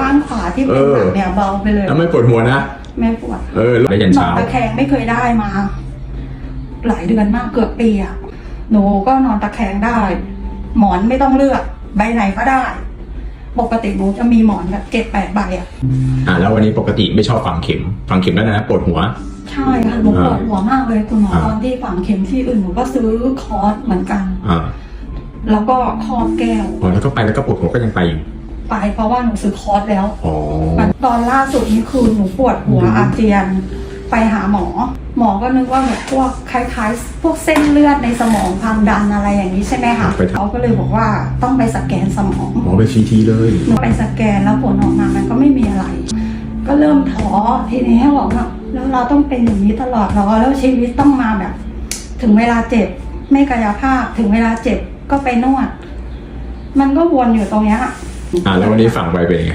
ข้างขวาที่เป็นหนักเนี่ยเบาไปเลย แล้วไม่ปวดหัวนะ ไม่ปวด เออได้ยันนอเช้านตะแคงไม่เคยได้มา หลายเดือนมากเกือบปีอะหนูก็นอนตะแคงได้ หมอนไม่ต้องเลือก ใบไหนก็ได้ ปกติหนูจะมีหมอนแบบเจ็ดแปดใบอะอ่าแล้ววันนี้ปกติไม่ชอบฝังเข็ม ฝังเข็มแล้วนะปวดหัว ใช่ค่ะหนูปวดหัวมากเลยคุณหมออ่า ตอนที่ฝังเข็มที่อื่นหนูก็ซื้อคอร์สเหมือนกัน อ่าแล้วก็ครอบแก้วอ๋อแล้วก็ไปแล้วก็ปวดหัวก็ยังไปอยู่ ไปเพราะว่าหนูซื้อคอร์สแล้ว อ๋อ ตอนล่าสุดนี่คือหนูปวดหัวอืมอาเจียน ไปหาหมอ หมอก็นึกว่าแบบพวกคล้ายๆ พวกเส้นเลือดในสมองความดันอะไรอย่างนี้ใช่ไหมคะเขาก็เลยบอกว่าต้องไปสแกนสมอง หมอไปซีทีเลย หนูไปสแกนแล้วผลออกมามันก็ไม่มีอะไร ก็เริ่มท้อทีนี้บอกว่าแล้วเราต้องเป็นอย่างนี้ตลอดเหรอแล้วชีวิตต้องมาแบบ ถึงเวลาเจ็บ ไม่กายภาพถึงเวลาเจ็บก็ไปนวด มันก็วนอยู่ตรงเนี้ย อ่าแล้ววันนี้ฝังไปเป็นยังไง